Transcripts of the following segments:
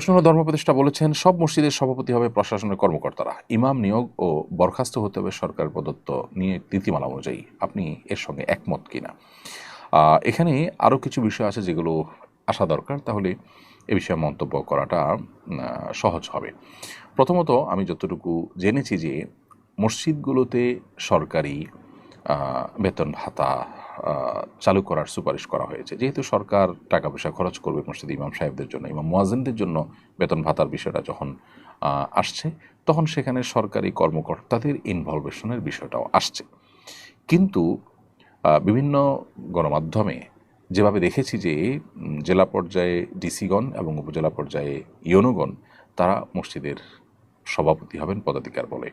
প্রশ্ন হলো, ধর্মপ্রতিষ্ঠা বলেছেন, সব মসজিদের সভাপতি হবে প্রশাসনের কর্মকর্তারা। ইমাম নিয়োগ ও বরখাস্ত হতে হবে সরকার প্রদত্ত নিয়ে নীতিমালা অনুযায়ী। আপনি এর সঙ্গে একমত কিনা? এখানে আরও কিছু বিষয় আছে যেগুলো আসা দরকার, তাহলে এ বিষয়ে মন্তব্য করাটা সহজ হবে। প্রথমত, আমি যতটুকু জেনেছি যে মসজিদগুলোতে সরকারি বেতন ভাতা চালু করার সুপারিশ করা হয়েছে। যেহেতু সরকার টাকা পয়সা খরচ করবে মসজিদ ইমাম সাহেবদের জন্য, ইমাম মোয়াজিনদের জন্য বেতন ভাতার বিষয়টা যখন আসছে, তখন সেখানে সরকারি কর্মকর্তাদের ইনভলভেশনের বিষয়টাও আসছে। কিন্তু বিভিন্ন গণমাধ্যমে যেভাবে দেখেছি যে জেলা পর্যায়ে ডিসিগণ এবং উপজেলা পর্যায়ে ইয়নুগণ তারা মসজিদের সভাপতি হবেন পদাধিকার বলে।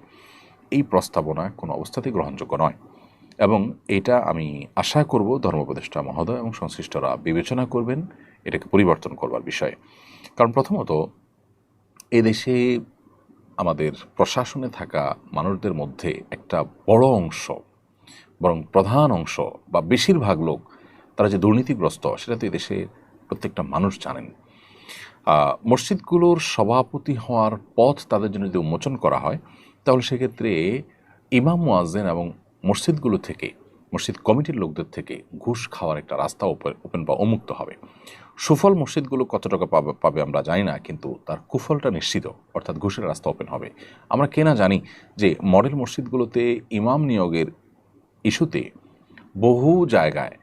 এই প্রস্তাবনা কোনো অবস্থাতেই গ্রহণযোগ্য নয়। এবং এটা আমি আশা করব ধর্মোপদেষ্টা মহোদয় এবং সংশ্লিষ্টরা বিবেচনা করবেন, এটাকে পরিবর্তন করবার বিষয়ে। কারণ প্রথমত, এদেশে আমাদের প্রশাসনে থাকা মানুষদের মধ্যে একটা বড় অংশ, বরং প্রধান অংশ বা বেশিরভাগ লোক, তারা যে দুর্নীতিগ্রস্ত, সেটা তো এদেশে প্রত্যেকটা মানুষ জানেন। মসজিদগুলোর সভাপতি হওয়ার পথ তাদের জন্য যদি উন্মোচন করা হয়, তাহলে সেক্ষেত্রে ইমাম মুয়াজ্জেন এবং মসজিদগুলো থেকে, মসজিদ কমিটির লোকদের থেকে ঘুষ খাওয়ার একটা রাস্তা ওপেন বা উন্মুক্ত হবে। সুফল মসজিদগুলো কত টাকা পাবে পাবে আমরা জানি না, কিন্তু তার কুফলটা নিশ্চিত, অর্থাৎ ঘুষের রাস্তা ওপেন হবে। আমরা কেনা জানি যে মডেল মসজিদগুলোতে ইমাম নিয়োগের ইস্যুতে বহু জায়গায়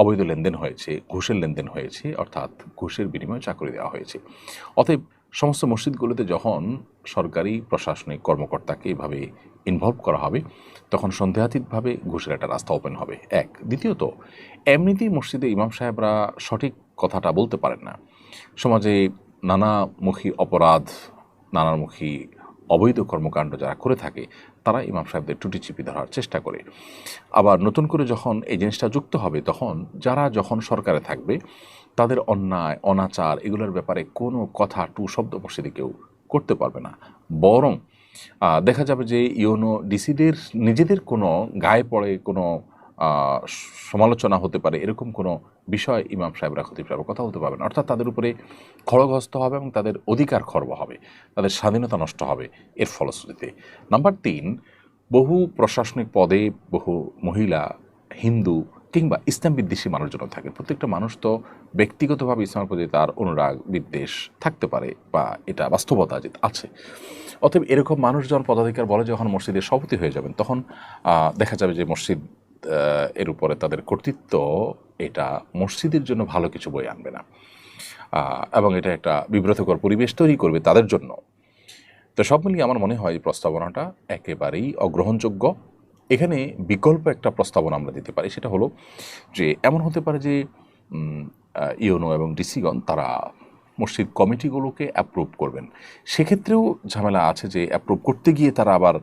অবৈধ লেনদেন হয়েছে, ঘুষের লেনদেন হয়েছে, অর্থাৎ ঘুষের বিনিময়ে চাকরি দেওয়া হয়েছে। অতএব সমস্ত মসজিদগুলোতে যখন সরকারি প্রশাসনিক কর্মকর্তাকে এভাবে ইনভলভ করা হবে, তখন সন্দেহাতীতভাবে ঘুষের একটা রাস্তা ওপেন হবে। এক। দ্বিতীয়ত, এমনিতেই মসজিদে ইমাম সাহেবরা সঠিক কথাটা বলতে পারেন না। সমাজে নানামুখী অপরাধ, নানামুখী অবৈধ কর্মকাণ্ড যারা করে থাকে, তারা ইমাম সাহেবদের টুটি চিপি ধরার চেষ্টা করে। আবার নতুন করে যখন এই জিনিসটা যুক্ত হবে, তখন যারা যখন সরকারে থাকবে, তাদের অন্যায়, অনাচার এগুলোর ব্যাপারে কোনো কথা টু শব্দ মসজিদে কেউ করতে পারবে না। বরং দেখা যাবে যে ইউনো ডিসিদের নিজেদের কোনো গায়ে পড়ে কোনো সমালোচনা হতে পারে, এরকম কোনো বিষয় ইমাম সাহেবরা, খতিব সাহেব কথা বলতে পারবেন অর্থাৎ তাদের উপরে খড়গস্ত হবে এবং তাদের অধিকার খর্ব হবে, তাদের স্বাধীনতা নষ্ট হবে এর ফলশ্রুতিতে। নাম্বার তিন, বহু প্রশাসনিক পদে বহু মহিলা, হিন্দু কিংবা ইসলাম বিদ্বেষী মানুষজন থাকে। প্রত্যেকটা মানুষ তো ব্যক্তিগতভাবে ইসলামের প্রতি তার অনুরাগ, বিদ্বেষ থাকতে পারে বা এটা বাস্তবতা যে আছে। অতএব এরকম মানুষজন পদাধিকার বলে যখন মসজিদের সভাপতি হয়ে যাবেন, তখন দেখা যাবে যে মসজিদ এর উপরে তাদের কর্তৃত্ব, এটা মসজিদের জন্য ভালো কিছু বই আনবে না। এবং এটা একটা বিব্রতকর পরিবেশ তৈরি করবে তাদের জন্য। তো সব মিলিয়ে আমার মনে হয় এই প্রস্তাবনাটা একেবারেই অগ্রহণযোগ্য। এখানে বিকল্প একটা প্রস্তাবনা আমরা দিতে পারি, সেটা হলো যে, এমন হতে পারে যে ইউনো এবং ডিসিগণ তারা মসজিদ কমিটিগুলোকে অ্যাপ্রুভ করবেন। সেক্ষেত্রেও ঝামেলা আছে যে অ্যাপ্রুভ করতে গিয়ে তারা আবার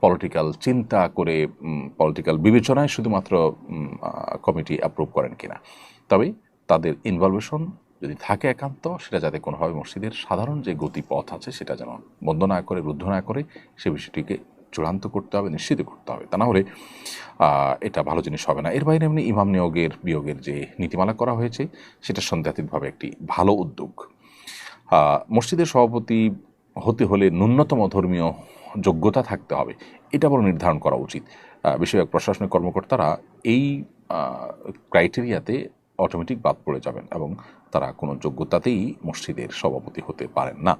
পলিটিক্যাল চিন্তা করে পলিটিক্যাল বিবেচনায় শুধুমাত্র কমিটি অ্যাপ্রুভ করেন কিনা। তবে তাদের ইনভলভেশন যদি থাকে একান্ত, সেটা যাতে কোনোভাবে মসজিদের সাধারণ যে গতিপথ আছে সেটা যেন বন্ধ না করে, রুদ্ধ না করে, সে বিষয়টিকে চূড়ান্ত করতে হবে, নিশ্চিত করতে হবে। তা না হলে এটা ভালো জিনিস হবে না। এর বাইরে এমনি ইমাম নিয়োগের, বিয়োগের যে নীতিমালা করা হয়েছে, সেটা সন্দেহাতীতভাবে একটি ভালো উদ্যোগ। মসজিদের সভাপতি হতে হলে ন্যূনতম ধর্মীয় যোগ্যতা থাকতে হবে। এটা বড় নির্ধারণ করা উচিত। বিষয়ক প্রশাসনিক কর্মকর্তারা এই ক্রাইটেরিয়াতে অটোমেটিক বাদ পড়ে যাবেন এবং তারা কোনো যোগ্যতাতেই মসজিদের সভাপতি হতে পারেন না।